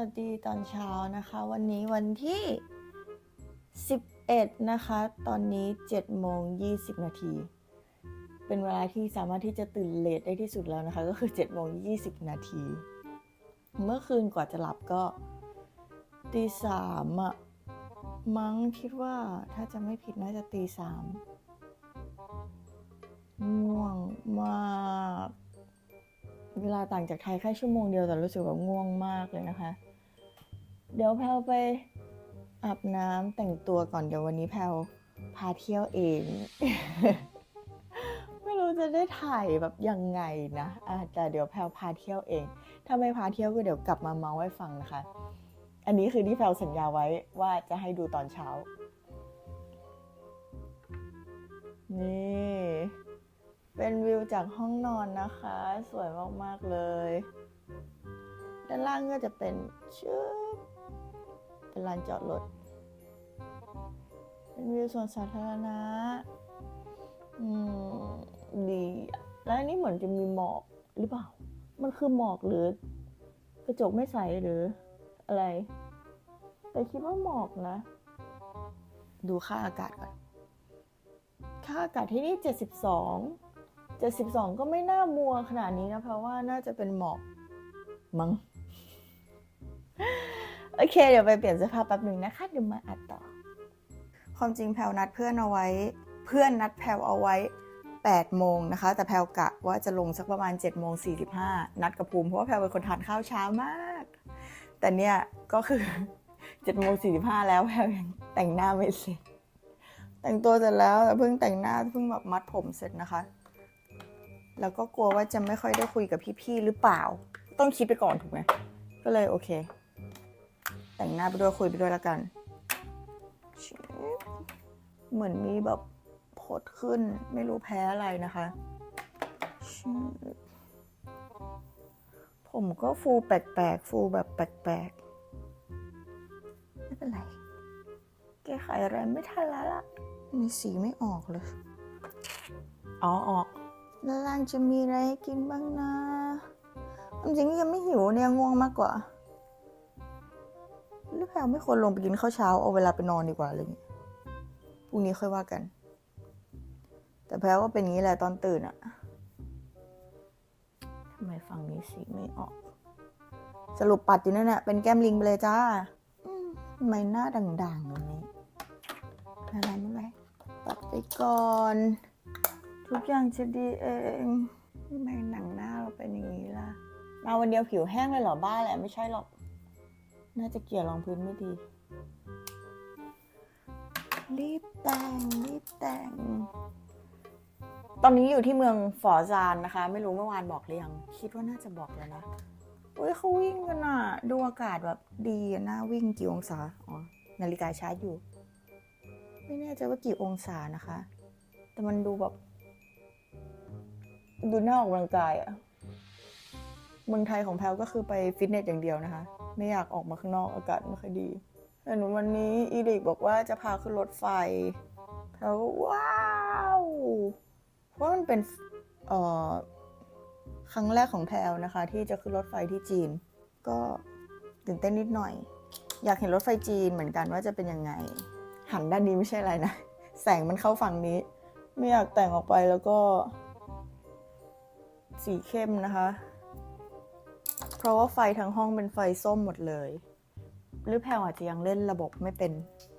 วัสดีตอนเช้านะคะ วันนี้วันที่ 11 นะคะ ตอนนี้7โมง20 นาที เป็นเวลาที่สามารถที่จะตื่นเลทได้ที่สุดแล้วนะคะ ก็คือ7โมง20 นาที เมื่อคืนกว่าจะหลับก็ตีสามอะมั้งคิดว่าถ้าจะไม่ผิดน่าจะตีสามง่วงมาก เวลาต่างจากไทยแค่ชั่วโมงเดียวแต่รู้สึกแบบง่วงมากเลยนะคะ เดี๋ยวแพลวไปอาบน้ำแต่งตัวก่อนเดี๋ยววันนี้แพลวพาเที่ยวเอง ไม่รู้จะได้ถ่ายแบบยังไงนะอะแต่เดี๋ยวแพลวพาเที่ยวเอง ถ้าไม่พาเที่ยวก็เดี๋ยวกลับมาเมาให้ฟังนะคะ อันนี้คือที่แพลวสัญญาไว้ว่าจะให้ดูตอนเช้า นี่ เป็นวิวจากห้องนอนนะคะ สวยมาก ๆ เลย ด้านล่างก็จะเป็นชื่อ เป็นลานจอดรถ เป็นวิวสวนสาธารณะ อืม ดี แล้วอันนี้เหมือนจะมีหมอกหรือเปล่า มันคือหมอกหรือกระจกไม่ใสหรืออะไร แต่คิดว่าหมอกนะ ดูค่าอากาศก่อน ค่าอากาศที่นี่ 72 72 ก็ไม่น่ามัวขนาดนี้นะ เพราะว่าน่าจะเป็นหมอกมั้ง โอเค เดี๋ยวไปเปลี่ยนเสื้อผ้าแป๊บหนึ่งนะคะเดี๋ยวมาอัดต่อ ความจริงแพลวนัดเพื่อนเอาไว้ เพื่อนนัดแพลวเอาไว้8โมงนะคะ แต่แพลวกะว่าจะลงสักประมาณ7โมง45นัดกับภูมิเพราะว่าแพลวเป็นคนทานข้าวเช้ามาก แต่เนี่ยก็คือ7โมง45แล้วแพลวยังแต่งหน้าไม่เสร็จ แต่งตัวเสร็จแล้วแต่เพิ่งแต่งหน้าเพิ่งแบบมัดผมเสร็จนะคะ แล้วก็กลัวว่าจะไม่ค่อยได้คุยกับพี่ๆหรือเปล่า ต้องคิดไปก่อนถูกไหมก็เลยโอเค แต่งหน้าไปด้วยคุยไปด้วยแล้วกันชิบเหมือนมีแบบผดขึ้นไม่รู้แพ้อะไรนะคะชิบผมก็ฟูแปลกๆ ฟูแบบแปลกๆ ไม่เป็นไร แก้ไขอะไรไม่ทันแล้วล่ะ มีสีไม่ออกเลย อ๋อออกด้านล่างจะมีอะไรให้กินบ้างนะความจริงยังไม่หิวเนี่ยง่วงมากกว่า หรือแพลวไม่ควรลงไปกินข้าวเช้าเอาเวลาไปนอนดีกว่าอะไรเงี้ยพรุ่งนี้ค่อยว่ากัน แต่แพลวก็เป็นงี้แหละตอนตื่นอะทำไมฝั่งนี้สีไม่ออก สรุปปัดอยู่นั่นแหละเป็นแก้มลิงไปเลยจ้าทำไมหน้าด่างๆแบบนี้อะไรไม่เป็นไรปัดไปก่อน ทุกอย่างจะดีเองทำไมหนังหน้าเราเป็นอย่างนี้ล่ะ มาวันเดียวผิวแห้งเลยเหรอบ้าแหละไม่ใช่หรอก น่าจะเกี่ยวรองพื้นไม่ดี รีบแต่ง รีบแต่ง ตอนนี้อยู่ที่เมืองฝอซานนะคะ ไม่รู้เมื่อวานบอกหรือยัง คิดว่าน่าจะบอกแล้วนะอุ้ยเขาวิ่งกันอะ ดูอากาศแบบดีอะน่าวิ่งกี่องศา อ๋อ นาฬิกาชาร์จอยู่ ไม่แน่ใจว่ากี่องศานะคะ แต่มันดูแบบ ดูน่าออกกำลังกายอะเมืองไทยของแพลวก็คือไปฟิตเนสอย่างเดียวนะคะ ไม่อยากออกมาข้างนอกอากาศไม่ค่อยดีแต่หนูวันนี้อีริกบอกว่าจะพาขึ้นรถไฟแพลวก็ว้าวเพราะมันเป็นเอ่อครั้งแรกของแพลนะคะ ที่จะขึ้นรถไฟที่จีน ก็ตื่นเต้นนิดหน่อย อยากเห็นรถไฟจีนเหมือนกันว่าจะเป็นยังไง หันด้านนี้ไม่ใช่อะไรนะ แสงมันเข้าฝั่งนี้ ไม่อยากแต่งออกไปแล้วก็ สีเข้มนะคะ ราะว่าไฟทั้งห้องเป็นไฟส้มหมดเลย หรือแพลวอาจจะยังเล่นระบบไม่เป็น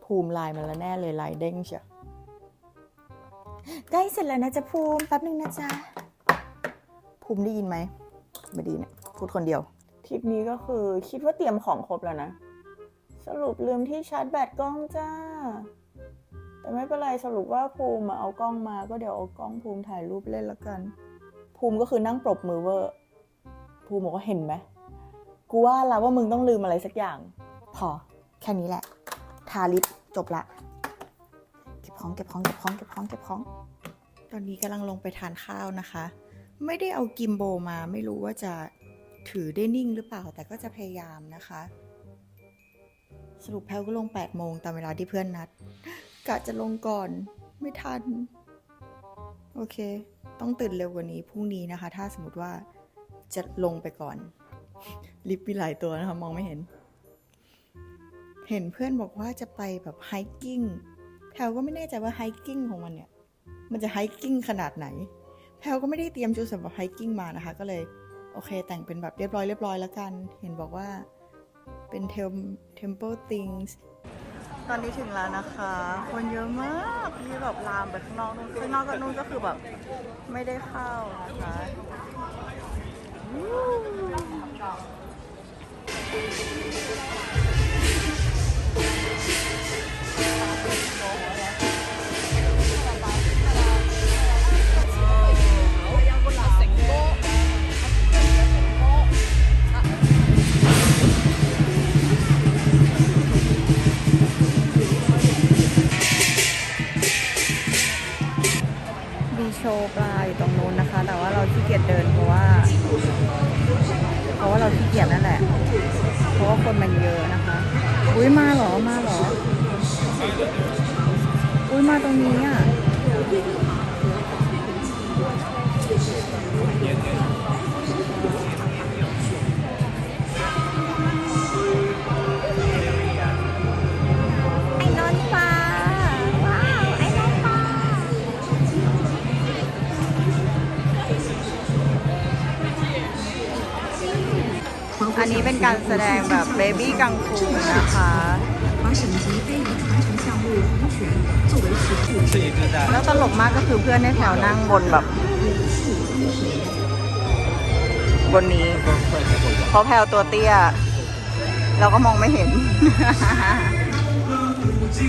ภูมิลายมันแล้วแน่เลยลายเด้งเชียวใกล้เสร็จแล้วนะจ๊ะภูมิแป๊บนึงนะจ๊ะภูมิได้ยินไหมไม่ดีเนี่ยพูดคนเดียวทริปนี้ก็คือคิดว่าเตรียมของครบแล้วนะ สรุปลืมที่ชาร์จแบตกล้องจ้า แต่ไม่เป็นไรสรุปว่าภูมิมาเอากล้องมาก็เดี๋ยวเอากล้องภูมิถ่ายรูปเล่นละกัน ภูมิก็คือนั่งปรบมือเวอร์ภูมิบอกว่าเห็นไหม กูว่าแล้วว่ามึงต้องลืมอะไรสักอย่าง พอแค่นี้แหละ ทาลิปจบละ เก็บของเก็บของเก็บของเก็บของเก็บของ ตอนนี้กำลังลงไปทานข้าวนะคะ ไม่ได้เอากิมโบมาไม่รู้ว่าจะถือได้นิ่งหรือเปล่าแต่ก็จะพยายามนะคะ สรุปแพลก็ลง8โมงตามเวลาที่เพื่อนนัดกะจะลงก่อนไม่ทัน โอเค ต้องตื่นเร็วกว่านี้พรุ่งนี้นะคะ ถ้าสมมติว่าจะลงไปก่อน ลิฟต์มีหลายตัวนะคะ มองไม่เห็น เห็นเพื่อนบอกว่าจะไปแบบไฮกิ้งแพลก็ไม่แน่ใจว่าไฮกิ้งของมันเนี่ย มันจะไฮกิ้งขนาดไหน แพลก็ไม่ได้เตรียมชุดสำหรับไฮกิ้งมานะคะ ก็เลยโอเค แต่งเป็นแบบเรียบร้อยเรียบร้อยแล้วกัน เห็นบอกว่าเป็น Tem- Temple Things ตอนนี้ถึงแล้วนะคะ คนเยอะมากมีแบบลามไปข้างนอกนู่นข้างนอกก็นู่นก็คือแบบไม่ได้เข้านะคะ นการแสดงแบบเบบี้กังฟูนะคะแล้วตลกมากก็คือเพื่อนในแถวนั่งบนแบบ บนนี้เพราะแพลวตัวเตี้ย เราก็มองไม่เห็น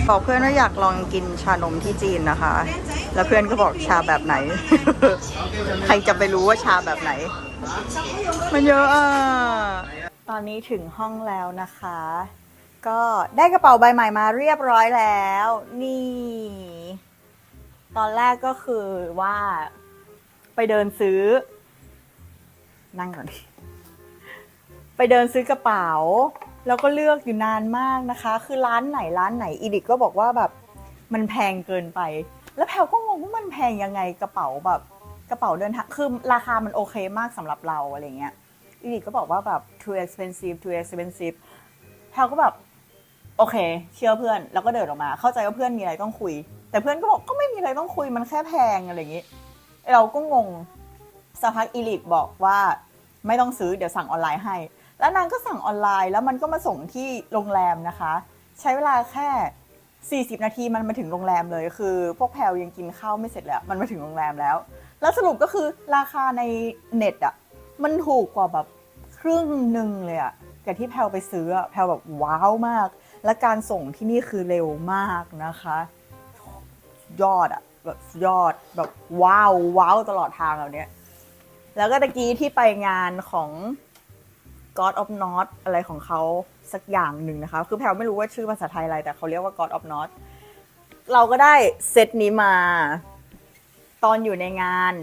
บอกเพื่อนว่าอยากลองกินชานมที่จีนนะคะ แล้วเพื่อนก็บอกชาแบบไหน ใครจะไปรู้ว่าชาแบบไหน มันเยอะอะ ตอนนี้ถึงห้องแล้วนะคะ ก็ได้กระเป๋าใบใหม่มาเรียบร้อยแล้ว นี่ ตอนแรกก็คือว่าไปเดินซื้อ นั่งก่อนดิไปเดินซื้อกระเป๋า แล้วก็เลือกอยู่นานมากนะคะ คือร้านไหนร้านไหนอีดิกก็บอกว่าแบบมันแพงเกินไป แล้วแพลก็งงว่ามันแพงยังไงกระเป๋าแบบกระเป๋าเดินทางคือราคามันโอเคมากสำหรับเราอะไรเงี้ย อีดิกก็บอกว่าแบบ too expensive too expensive แพลก็แบบ โอเค เชื่อเพื่อนแล้วก็เดินออกมา เข้าใจว่าเพื่อนมีอะไรต้องคุย แต่เพื่อนก็บอกก็ไม่มีอะไรต้องคุยมันแค่แพงอะไรอย่างนี้ เราก็งงสักพักอีลิกบอกว่าไม่ต้องซื้อเดี๋ยวสั่งออนไลน์ให้ แล้วนางก็สั่งออนไลน์ แล้วมันก็มาส่งที่โรงแรมนะคะ ใช้เวลาแค่ 40 นาทีมันมาถึงโรงแรมเลย คือ พวกแพลวยังกินข้าวไม่เสร็จแล้ว มันมาถึงโรงแรมแล้ว แล้วสรุปก็คือราคาในเน็ตอะ มันถูกกว่าแบบครึ่งหนึ่งเลยอะกับที่แพลไปซื้ออะแพลแบบว้าวมาก และการส่งที่นี่คือเร็วมากนะคะ ยอดอะแบบยอดแบบว้าวว้าวตลอดทางแบบเนี้ยแล้วก็ตะกี้ที่ไปงานของ God of North อะไรของเขาสักอย่างหนึ่งนะคะ คือแพลไม่รู้ว่าชื่อภาษาไทยอะไรแต่เขาเรียกว่า God of North เราก็ได้เซตนี้มา ตอนอยู่ในงาน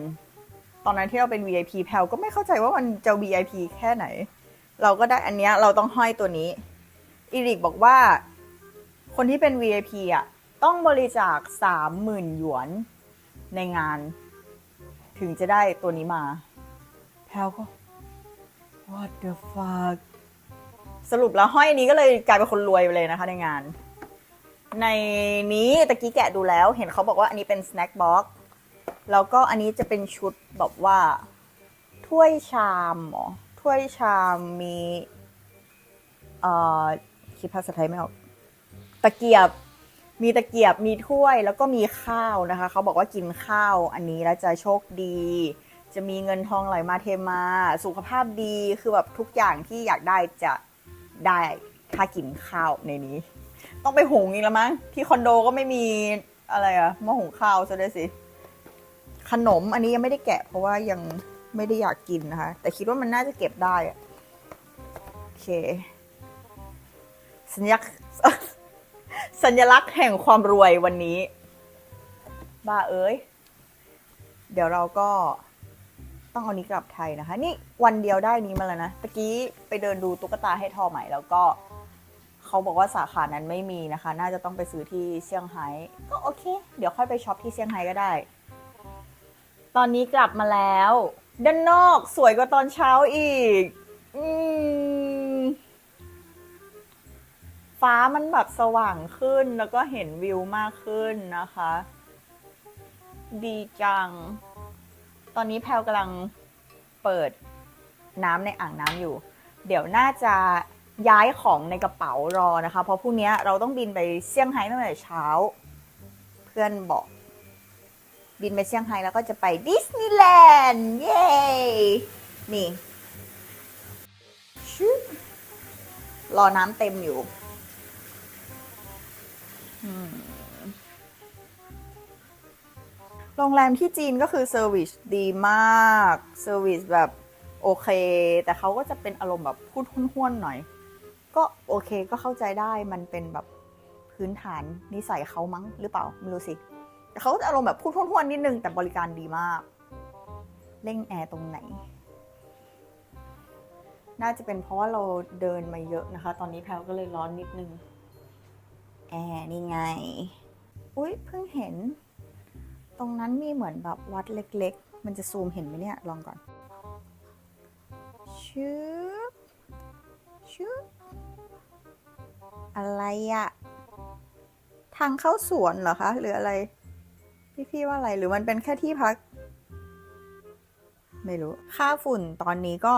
ตอนนั้นที่เราเป็น VIP แพลก็ไม่เข้าใจว่ามันจะ VIP แค่ไหน เราก็ได้อันเนี้ยเราต้องห้อยตัวนี้อีริกบอกว่า คนที่เป็น VIP อะต้องบริจาคสามหมื่นหยวนในงาน ถึงจะได้ตัวนี้มา แพลก็ what the fuck สรุปแล้วห้อยนี้ก็เลยกลายเป็นคนรวยไปเลยนะคะในงาน ในนี้ตะกี้แกะดูแล้วเห็นเขาบอกว่าอันนี้เป็น snack box แล้วก็อันนี้จะเป็นชุดแบบว่า ถ้วยชามหรอถ้วยชามมีเอ่อคิดภาษาไทยไม่ออกตะเกียบมีตะเกียบมีถ้วยแล้วก็มีข้าวนะคะเขาบอกว่ากินข้าวอันนี้แล้วจะโชคดี จะมีเงินทองไหลมาเทมา สุขภาพดีคือแบบทุกอย่างที่อยากได้จะได้ถ้ากินข้าวในนี้ ต้องไปหุงอีกแล้วมั้งที่คอนโดก็ไม่มีอะไรอะหม้อหุงข้าวซะด้วยสิ ขนมอันนี้ยังไม่ได้แกะ เพราะว่ายังไม่ได้อยากกินนะคะ แต่คิดว่ามันน่าจะเก็บได้อะโอเค สัญลักษณ์สัญลักษณ์แห่งความรวยวันนี้ บ้าเอ้ย เดี๋ยวเราก็ต้องเอานี้กลับไทยนะคะ นี่วันเดียวได้นี้มาแล้วนะตะกี้ไปเดินดูตุ๊กตาให้ทอใหม่แล้วก็เขาบอกว่าสาขานั้นไม่มีนะคะ น่าจะต้องไปซื้อที่เซี่ยงไฮ้ก็โอเค เดี๋ยวค่อยไปช็อปที่เซี่ยงไฮ้ก็ได้ ตอนนี้กลับมาแล้ว ด้านนอกสวยกว่าตอนเช้าอีก อืม ฟ้ามันแบบสว่างขึ้นแล้วก็เห็นวิวมากขึ้นนะคะ ดีจัง ตอนนี้แพลกำลังเปิดน้ำในอ่างน้ำอยู่ เดี๋ยวน่าจะย้ายของในกระเป๋ารอนะคะ เพราะพรุ่งนี้เราต้องบินไปเซี่ยงไฮ้ตั้งแต่เช้า เพื่อนบอก บินไปเซี่ยงไฮ้แล้วก็จะไปดิสนีย์แลนด์เย้นี่ชึรอน้ำเต็มอยู่โรงแรมที่จีนก็คือเซอร์วิสดีมากเซอร์วิสแบบโอเค แต่เขาก็จะเป็นอารมณ์แบบพูดห้วนๆหน่อย ก็โอเคก็เข้าใจได้มันเป็นแบบพื้นฐานนิสัยเขามั้งหรือเปล่า ไม่รู้สิ แต่เขาจะอารมณ์แบบพูดห้วนๆนิดนึงแต่บริการดีมาก เร่งแอร์ตรงไหน น่าจะเป็นเพราะว่าเราเดินมาเยอะนะคะ ตอนนี้แพลวก็เลยร้อนนิดนึง แอร์นี่ไง อุ๊ย เพิ่งเห็น ตรงนั้นมีเหมือนแบบวัดเล็ก ๆ มันจะซูมเห็นไหมเนี่ย ลองก่อน ชึบชึบอะไรอะทางเข้าสวนเหรอคะ หรืออะไร พี่ๆว่าอะไรหรือมันเป็นแค่ที่พัก ไม่รู้ ค่าฝุ่นตอนนี้ก็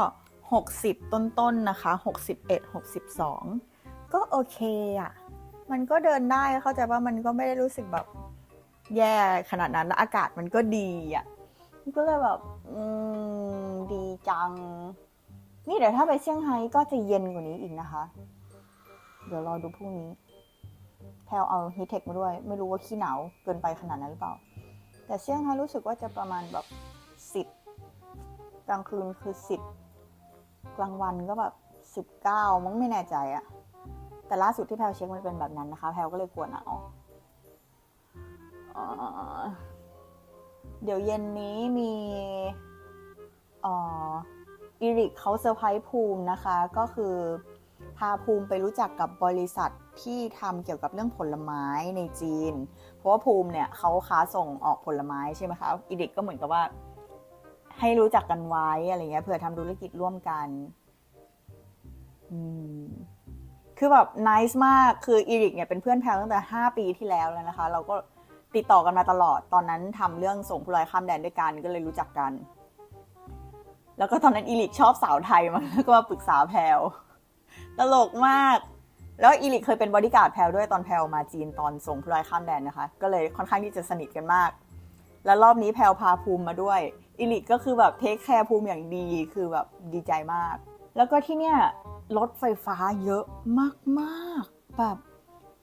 60 ต้นๆนนะคะ 61 62 ก็โอเคอะมันก็เดินได้เข้าใจว่ามันก็ไม่ได้รู้สึกแบบแย่ขนาดนั้นแล้วอากาศมันก็ดีอะมันก็เลยแบบ อืม ดีจัง นี่เดี๋ยวถ้าไปเซี่ยงไฮ้ก็จะเย็นกว่านี้อีกนะคะ เดี๋ยวรอดูพรุ่งนี้ แพลวเอาฮีทเทคมาด้วย ไม่รู้ว่าขี้หนาวเกินไปขนาดนั้นหรือเปล่า แต่เซี่ยงไฮ้รู้สึกว่าจะประมาณแบบสิบกลางคืนคือสิบกลางวันก็แบบสิบเก้ามั้งไม่แน่ใจอะแต่ล่าสุดที่แพลวเช็คมันเป็นแบบนั้นนะคะ แพลวก็เลยกลัวหนาวเดี๋ยวเย็นนี้มีอีริกเขาเซอร์ไพรส์ภูมินะคะ ก็คือพาภูมิไปรู้จักกับบริษัท ที่ทำเกี่ยวกับเรื่องผลไม้ในจีน เพราะว่าภูมิเนี่ยเขาค้าส่งออกผลไม้ใช่ไหมคะอีดิกก็เหมือนกับว่า ให้รู้จักกันไว้อะไรเงี้ยเผื่อทำธุรกิจร่วมกันคือแบบน i c e มากคืออีริกเนี่ยเป็นเพื่อนแพลตั้งแต่ 5 ปีที่แล้วแล้วนะคะ เราก็ติดต่อกันมาตลอดตอนนั้นทำเรื่องส่งผู้ร้ายข้ามแดนด้วยกันก็เลยรู้จักกัน แล้วก็ตอนนั้นอีริกชอบสาวไทยมากแล้วก็มาปรึกษาแพลวตลกมาก แล้วอีลิกเคยเป็นบอดี้การ์ดแพลด้วยตอนแพลมาจีนตอนส่งผู้ร้ายข้ามแดนนะคะ ก็เลยค่อนข้างที่จะสนิทกันมาก แล้วรอบนี้แพลพาภูมิมาด้วยอีลิกก็คือแบบเทคแคร์ภูมิอย่างดีคือแบบดีใจมาก แล้วก็ที่เนี่ยรถไฟฟ้าเยอะมากๆแบบ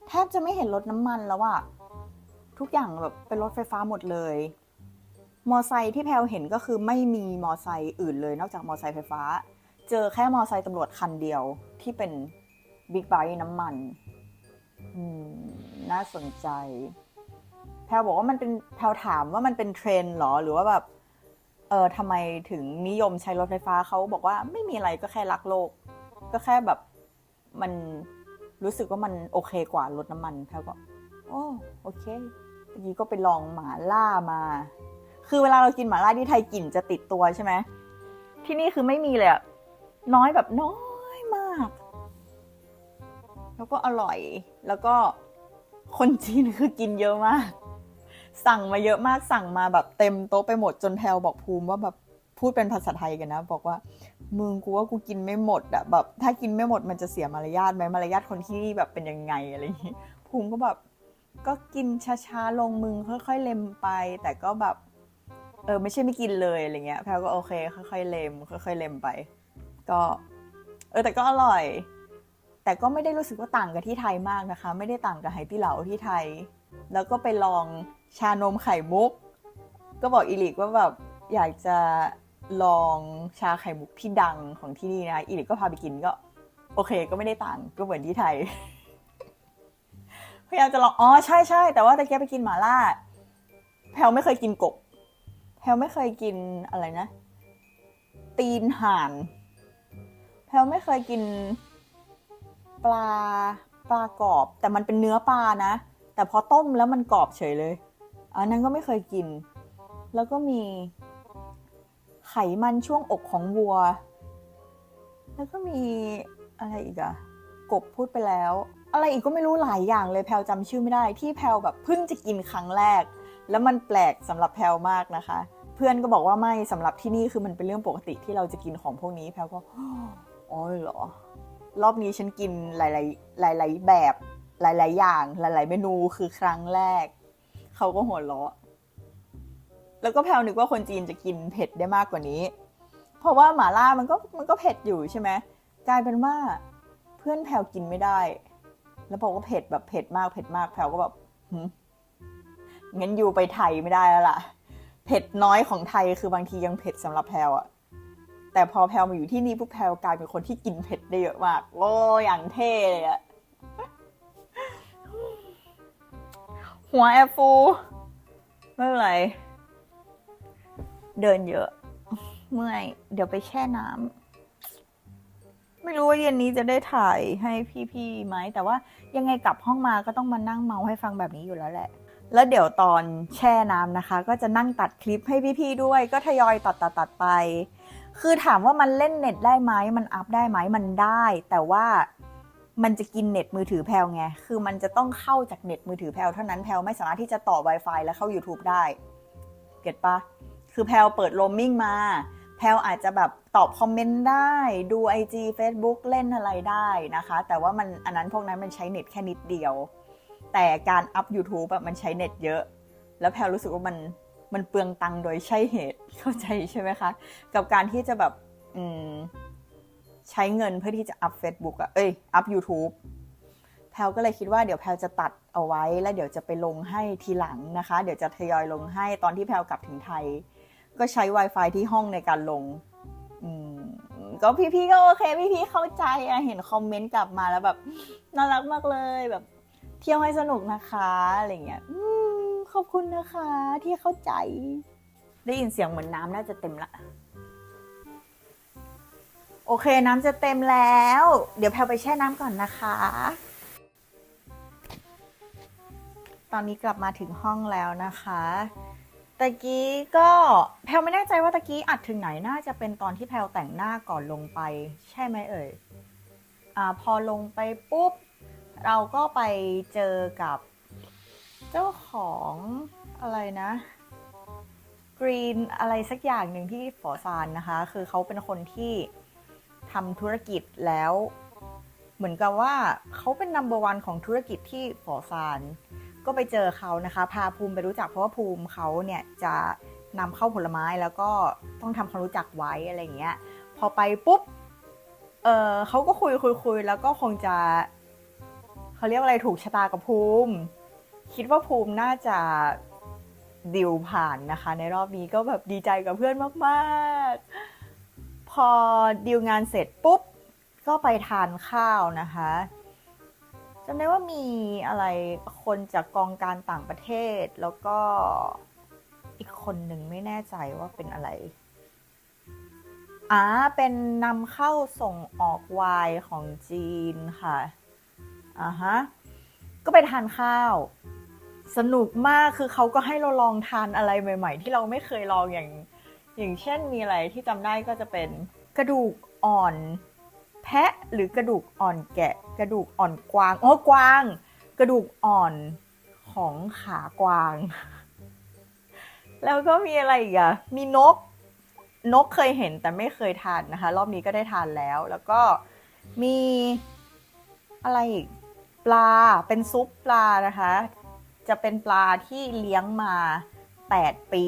แทบจะไม่เห็นรถน้ำมันแล้วอะทุกอย่างแบบเป็นรถไฟฟ้าหมดเลย มอไซค์ที่แพลเห็นก็คือไม่มีมอไซค์อื่นเลย นอกจากมอไซค์ไฟฟ้า เจอแค่มอไซค์ตำรวจคันเดียวที่เป็น บิ๊กไบค์น้ำมันอืมน่าสนใจ แพลบอกว่ามันเป็นแพลถามว่ามันเป็นเทรนเหรอหรือว่าแบบเออทำไมถึงนิยมใช้รถไฟฟ้าเขาบอกว่าไม่มีอะไรก็แค่รักโลก ก็แค่แบบมันรู้สึกว่ามันโอเคกว่ารถน้ำมันแพลก็โอ้โอเคเมื่อกี้ก็ไปลองหมาล่ามา คือเวลาเรากินหมาล่าที่ไทยกลิ่นจะติดตัวใช่ไหมที่นี่คือไม่มีเลยอะน้อยแบบน้อย แล้วก็อร่อย แล้วก็คนจีนคือกินเยอะมาก สั่งมาเยอะมาก สั่งมาแบบเต็มโต๊ะไปหมดจนแพลบอกภูมิว่าแบบพูดเป็นภาษาไทยกันนะ บอกว่ามึงกูว่ากูกินไม่หมดอะแบบ ถ้ากินไม่หมดมันจะเสียมารยาทไหมมารยาทคนที่นี่แบบเป็นยังไงอะไรอย่างนี้ภูมิก็แบบก็กินช้าๆลงมึงค่อย ๆ เล็มไป แต่ก็แบบเออไม่ใช่ไม่กินเลยอะไรเงี้ยแพลก็โอเค ค่อยๆเล็มค่อยๆเล็มไป ก็ เออแต่ก็อร่อย แต่ก็ไม่ได้รู้สึกว่าต่างกับที่ไทยมากนะคะ ไม่ได้ต่างกับไหตี้เหลาที่ไทย แล้วก็ไปลองชานมไข่มุก ก็บอกอีลิกว่าแบบอยากจะลองชาไข่มุกที่ดังของที่นี่นะอีลิกก็พาไปกินก็ โอเค ก็ไม่ได้ต่างก็เหมือนที่ไทย พยายามจะลองอ๋อใช่ใช่แต่ว่าตะเกียบไปกินหมาล่าแพลไม่เคยกินกบแพลไม่เคยกินอะไรนะ ตีนห่าน แพลไม่เคยกิน ปลาปลากรอบ แต่มันเป็นเนื้อปลานะ แต่พอต้มแล้วมันกรอบเฉยเลยอันนั้นก็ไม่เคยกิน แล้วก็มีไขมันช่วงอกของวัว แล้วก็มีอะไรอีกอะกบพูดไปแล้ว อะไรอีกก็ไม่รู้หลายอย่างเลยแพลวจำชื่อไม่ได้ที่แพลวแบบเพิ่งจะกินครั้งแรก แล้วมันแปลกสำหรับแพลวมากนะคะ เพื่อนก็บอกว่าไม่สำหรับที่นี่คือมันเป็นเรื่องปกติที่เราจะกินของพวกนี้แพลวก็อ๋อเหรอ รอบนี้ฉันกินหลาย ๆ หลาย ๆ แบบหลาย ๆ อย่างหลาย ๆ เมนูคือครั้งแรก เขาก็หัวเราะ แล้วก็แพลวนึกว่าคนจีนจะกินเผ็ดได้มากกว่านี้ เพราะว่าหม่าล่ามันก็มันก็เผ็ดอยู่ใช่ไหมกลายเป็นว่าเพื่อนแพลวกินไม่ได้ แล้วบอกว่าเผ็ดแบบเผ็ดมากเผ็ดมากแพลวก็แบบหึงั้นอยู่ไปไทยไม่ได้แล้วล่ะ เผ็ดน้อยของไทยคือบางทียังเผ็ดสำหรับแพลวอะ แต่พอแพลวมาอยู่ที่นี่ปุ๊บแพลวกลายเป็นคนที่กินเผ็ดได้เยอะมาก โอ้อย่างเท่เลยอะหัวแอปฟูไม่เป็นไร เดินเยอะ เมื่อย เดี๋ยวไปแช่น้ำ ไม่รู้ว่าเย็นนี้จะได้ถ่ายให้พี่ๆไหม แต่ว่ายังไงกลับห้องมาก็ต้องมานั่งเมาให้ฟังแบบนี้อยู่แล้วแหละ แล้วเดี๋ยวตอนแช่น้ำนะคะ ก็จะนั่งตัดคลิปให้พี่ๆด้วย ก็ทยอยตัดตัดตัดไป คือถามว่ามันเล่นเน็ตได้ไหมมันอัพได้ไหมมันได้ แต่ว่ามันจะกินเน็ตมือถือแพลวไง คือมันจะต้องเข้าจากเน็ตมือถือแพลวเท่านั้นแพลวไม่สามารถที่จะต่อ Wi-Fi แล้วเข้า YouTube ได้ เก็ตปะ คือแพลวเปิดโรมมิ่งมา แพลวอาจจะแบบตอบคอมเมนต์ได้ ดู IG Facebook เล่นอะไรได้นะคะ แต่ว่ามันอันนั้นพวกนั้นมันใช้เน็ตแค่นิดเดียว แต่การอัพ YouTube แบบมันใช้เน็ตเยอะ แล้วแพลรู้สึกว่ามัน มันเปลืองตังค์โดยใช่เหตุเข้าใจใช่ไหมคะ กับการที่จะแบบอืมใช้เงินเพื่อที่จะอัพ Facebook อะเอ้ย อัพ YouTube แพลก็เลยคิดว่าเดี๋ยวแพลจะตัดเอาไว้ แล้วเดี๋ยวจะไปลงให้ทีหลังนะคะ เดี๋ยวจะทยอยลงให้ตอนที่แพลกลับถึงไทย ก็ใช้ Wi-Fi ที่ห้องในการลงก็พี่ๆก็โอเค พี่ๆเข้าใจอะเห็นคอมเมนต์กลับมาแล้วแบบน่ารักมากเลยแบบ เที่ยวให้สนุกนะคะอะไรเงี้ย ขอบคุณนะคะที่เข้าใจ ได้ยินเสียงเหมือนน้ำน่าจะเต็มละ โอเคน้ำจะเต็มแล้ว เดี๋ยวแพลไปแช่น้ำก่อนนะคะ ตอนนี้กลับมาถึงห้องแล้วนะคะตะกี้ก็แพลไม่แน่ใจว่าตะกี้อัดถึงไหนน่าจะเป็นตอนที่แพลแต่งหน้าก่อนลงไป ใช่ไหมเอ่ยอ่าพอลงไปปุ๊บ เราก็ไปเจอกับ เจ้าของอะไรนะกรีนอะไรสักอย่างหนึ่งที่ฝอซานนะคะ คือเขาเป็นคนที่ทำธุรกิจแล้วเหมือนกับว่าเขาเป็นนัมเบอร์วันของธุรกิจที่ฝอซานก็ไปเจอเขานะคะ พาภูมิไปรู้จักเพราะว่าภูมิเขาเนี่ยจะนำเข้าผลไม้แล้วก็ต้องทำความรู้จักไว้อะไรเงี้ย พอไปปุ๊บเออเขาก็คุยคุยคุยแล้วก็คงจะเขาเรียกอะไรถูกชะตากับภูมิ คิดว่าภูมิน่าจะดิวผ่านนะคะ ในรอบนี้ก็แบบดีใจกับเพื่อนมากๆ พอดิวงานเสร็จปุ๊บ ก็ไปทานข้าวนะคะจำได้ว่ามีอะไรคนจากกองการต่างประเทศ แล้วก็อีกคนหนึ่งไม่แน่ใจว่าเป็นอะไรอ่าเป็นนำเข้าส่งออกไวน์ของจีนค่ะอ่าฮะก็ไปทานข้าว สนุกมากคือเขาก็ให้เราลองทานอะไรใหม่ ๆ ที่เราไม่เคยลองอย่าง อย่างเช่นมีอะไรที่จำได้ก็จะเป็นกระดูกอ่อน แพะหรือกระดูกอ่อนแกะ กระดูกอ่อนกวางโอ๋อกวาง กระดูกอ่อนของขากวาง แล้วก็มีอะไรอีกอะมีนก นกเคยเห็นแต่ไม่เคยทานนะคะ รอบนี้ก็ได้ทานแล้ว แล้วก็มีอะไรอีกปลาเป็นซุปปลานะคะ จะเป็นปลาที่เลี้ยงมา 8 ปี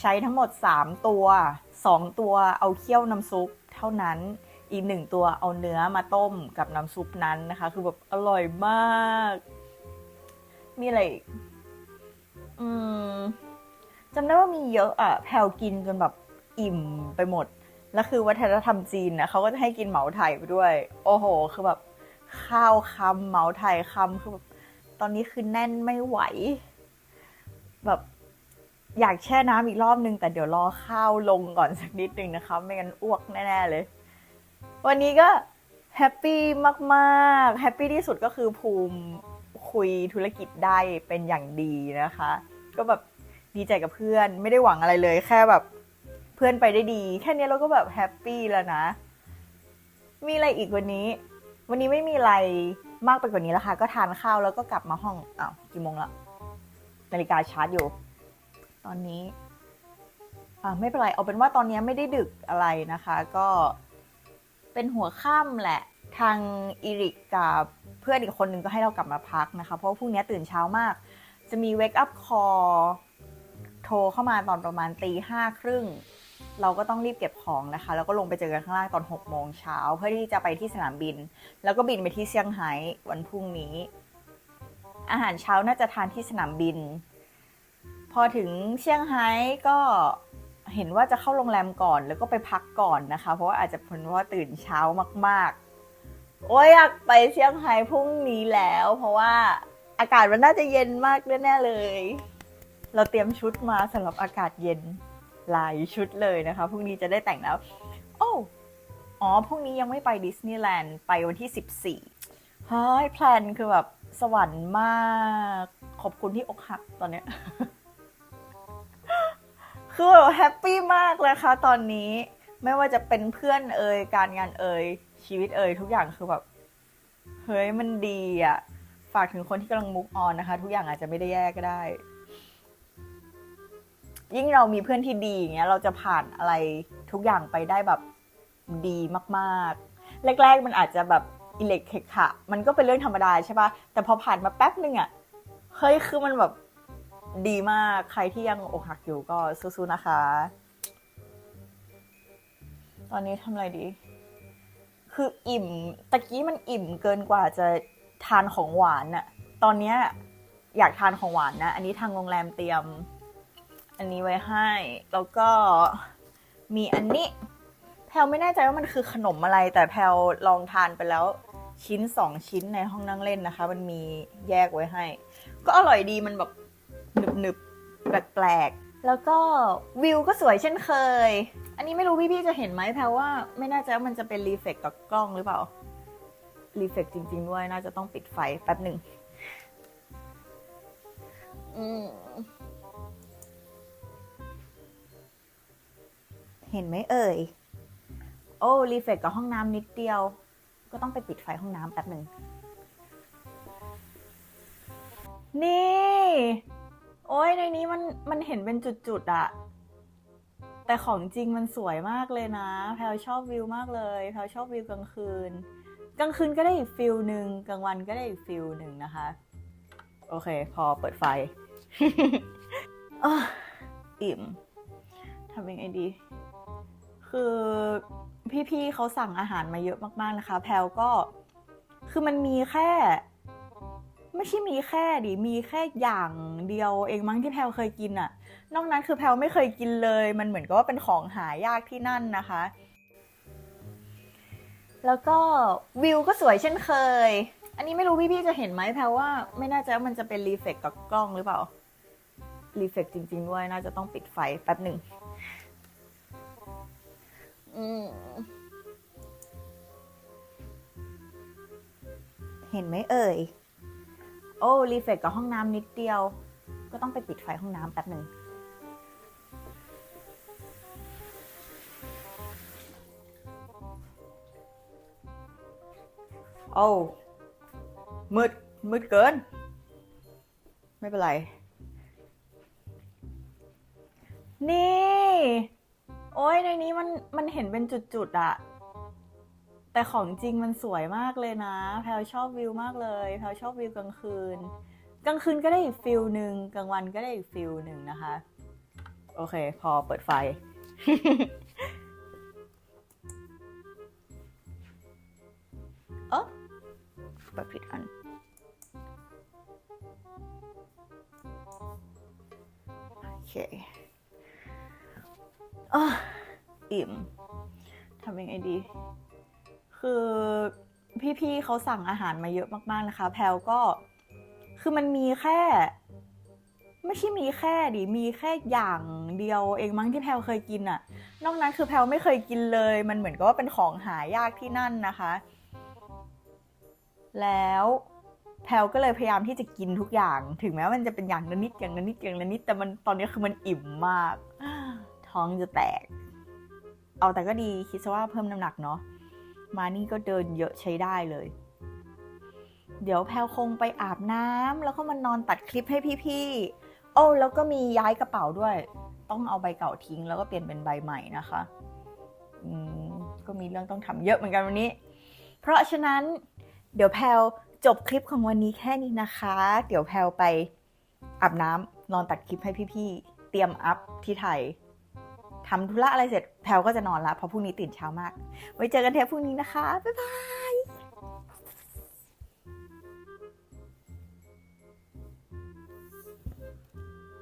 ใช้ทั้งหมด 3 ตัว 2 ตัวเอาเคี่ยวน้ำซุปเท่านั้น อีกหนึ่งตัวเอาเนื้อมาต้มกับน้ำซุปนั้นนะคะ คือแบบอร่อยมาก มีอะไรอืมจำได้ว่ามีเยอะอะแพลวกินจนแบบอิ่มไปหมด แล้วคือวัฒนธรรมจีนนะเขาก็จะให้กินเหมาไทยไปด้วย โอ้โห คือแบบข้าวคำเหมาไทยคำคือแบบ ตอนนี้คือแน่นไม่ไหว แบบอยากแช่น้ำอีกรอบนึง แต่เดี๋ยวรอข้าวลงก่อนสักนิดนึงนะคะ ไม่งั้นอ้วกแน่ ๆ เลย วันนี้ก็แฮปปี้มากๆ แฮปปี้ที่สุดก็คือภูมิคุยธุรกิจได้เป็นอย่างดีนะคะ ก็แบบดีใจกับเพื่อนไม่ได้หวังอะไรเลย แค่แบบเพื่อนไปได้ดี แค่นี้เราก็แบบแฮปปี้แล้วนะ มีอะไรอีกวันนี้ วันนี้ไม่มีอะไร มากไปกว่านี้แล้วค่ะ ก็ทานข้าวแล้วก็กลับมาห้องอ้าวกี่โมงละนาฬิกาชาร์จอยู่ ตอนนี้อ่าไม่เป็นไรเอาเป็นว่าตอนนี้ไม่ได้ดึกอะไรนะคะ ก็เป็นหัวค่ำแหละทางอีริกกับเพื่อนอีกคนนึงก็ให้เรากลับมาพักนะคะ เพราะว่าพรุ่งนี้ตื่นเช้ามาก จะมี wake up call โทรเข้ามาตอนประมาณตีห้าครึ่ง เราก็ต้องรีบเก็บของนะคะ แล้วก็ลงไปเจอกันข้างล่างตอน6โมงเช้าเพื่อที่จะไปที่สนามบิน แล้วก็บินไปที่เซี่ยงไฮ้วันพรุ่งนี้ อาหารเช้าน่าจะทานที่สนามบิน พอถึงเซี่ยงไฮ้ก็เห็นว่าจะเข้าโรงแรมก่อนแล้วก็ไปพักก่อนนะคะ เพราะว่าอาจจะเป็นเพราะว่าตื่นเช้ามากๆ โอ้ยอยากไปเซี่ยงไฮ้พรุ่งนี้แล้ว เพราะว่าอากาศมันน่าจะเย็นมากแน่ๆเลย เราเตรียมชุดมาสำหรับอากาศเย็น หลายชุดเลยนะคะพรุ่งนี้จะได้แต่งแล้ว โอ้อ๋อพรุ่งนี้ยังไม่ไปดิสนีย์แลนด์ไปวันที่ 14เฮ้ยแพลนคือแบบสวรรค์มาก ขอบคุณที่อกหักตอนเนี้ยคือแบบแฮปปี้มากเลยค่ะตอนนี้ไม่ว่าจะเป็นเพื่อนเอ่ยการงานเอ่ยชีวิตเอ่ยทุกอย่างคือแบบ เฮ้ยมันดีอะฝากถึงคนที่กำลังมุกออนนะคะ ทุกอย่างอาจจะไม่ได้แย่ก็ได้ ยิ่งเรามีเพื่อนที่ดีอย่างเงี้ยเราจะผ่านอะไรทุกอย่างไปได้แบบดีมากๆ แรก ๆ มันอาจจะแบบอิเล็กเคขะมันก็เป็นเรื่องธรรมดาใช่ปะแต่พอผ่านมาแป๊บนึงอะเฮ้ย คือมันแบบดีมาก ใครที่ยังอกหักอยู่ก็สู้ๆนะคะ ตอนนี้ทำอะไรดี คืออิ่ม ตะกี้มันอิ่มเกินกว่าจะทานของหวานอะตอนเนี้ยอยากทานของหวานนะ อันนี้ทางโรงแรมเตรียม อันนี้ไว้ให้ แล้วก็มีอันนี้ แพลไม่แน่ใจว่ามันคือขนมอะไร แต่แพลลองทานไปแล้วชิ้นสองชิ้นในห้องนั่งเล่นนะคะ มันมีแยกไว้ให้ ก็อร่อยดีมันแบบหนึบหนึบๆแปลกๆ แล้วก็วิวก็สวยเช่นเคย อันนี้ไม่รู้พี่ๆจะเห็นไหมแพลว่าไม่แน่ใจว่ามันจะเป็นรีเฟกกับกล้องหรือเปล่ารีเฟกจริง ๆ ด้วย น่าจะต้องปิดไฟแป๊บหนึ่ง อืม เห็นไหมเอ่ย โอ้รีเฟกกับห้องน้ำนิดเดียว ก็ต้องไปปิดไฟห้องน้ำแป๊บหนึ่ง นี่ โอ้ยในนี้มันมันเห็นเป็นจุดๆอะแต่ของจริงมันสวยมากเลยนะ แพลชอบวิวมากเลย แพลชอบวิวกลางคืน กลางคืนก็ได้อีกฟิลหนึ่งกลางวันก็ได้อีกฟิลหนึ่งนะคะ โอเค พอเปิดไฟอิ่มทำยังไงดี คือพี่ๆเขาสั่งอาหารมาเยอะมากๆนะคะ แพลก็คือมันมีแค่ ไม่ใช่มีแค่ดิมีแค่อย่างเดียวเองมั้งที่แพลเคยกินอะนอกนั้นคือแพลไม่เคยกินเลย มันเหมือนกับว่าเป็นของหายากที่นั่นนะคะ แล้วก็วิวก็สวยเช่นเคย อันนี้ไม่รู้พี่ๆจะเห็นไหมแพลว่าไม่น่าใจว่ามันจะเป็นรีเฟกกับกล้องหรือเปล่ารีเฟกจริง ๆ ด้วยน่าจะต้องปิดไฟแป๊บหนึ่ง เห็นไหมเอ่ย โอ้ รีเฟกกับห้องน้ำนิดเดียว ก็ต้องไปปิดไฟห้องน้ำแป๊บหนึ่งโอ้มืด มืดเกิน ไม่เป็นไร นี่ โอ้ยในนี้มันมันเห็นเป็นจุดๆอะแต่ของจริงมันสวยมากเลยนะ แพลชอบวิวมากเลยแพลชอบวิวกลางคืน กลางคืนก็ได้อีกฟิลหนึ่งกลางวันก็ได้อีกฟิลหนึ่งนะคะ โอเค พอเปิดไฟ เออเปิดผิดอันโอเค อิ่มทำยังไงดี คือพี่ๆเขาสั่งอาหารมาเยอะมากๆนะคะ แพลก็คือมันมีแค่ ไม่ใช่มีแค่ดิมีแค่อย่างเดียวเองมั้งที่แพลเคยกินอะนอกนั้นคือแพลไม่เคยกินเลย มันเหมือนกับว่าเป็นของหายากที่นั่นนะคะ แล้วแพลก็เลยพยายามที่จะกินทุกอย่าง ถึงแม้ว่ามันจะเป็นอย่างละนิดอย่างละนิดอย่างละนิดแต่มันตอนนี้คือมันอิ่มมาก ท้องจะแตก เอาแต่ก็ดีคิดซะว่าเพิ่มน้ำหนักเนาะมานี่ก็เดินเยอะใช้ได้เลย เดี๋ยวแพลคงไปอาบน้ำแล้วก็มานอนตัดคลิปให้พี่ๆโอ้แล้วก็มีย้ายกระเป๋าด้วย ต้องเอาใบเก่าทิ้ง แล้วก็เปลี่ยนเป็นใบใหม่นะคะอืมก็มีเรื่องต้องทำเยอะเหมือนกันวันนี้ เพราะฉะนั้น เดี๋ยวแพลจบคลิปของวันนี้แค่นี้นะคะ เดี๋ยวแพลไปอาบน้ำนอนตัดคลิปให้พี่ๆ เตรียมอัพที่ไทย ทำธุระอะไรเสร็จแพลก็จะนอนละเพราะพรุ่งนี้ตื่นเช้ามาก ไว้เจอกันเทปพรุ่งนี้นะคะ บ๊ายบาย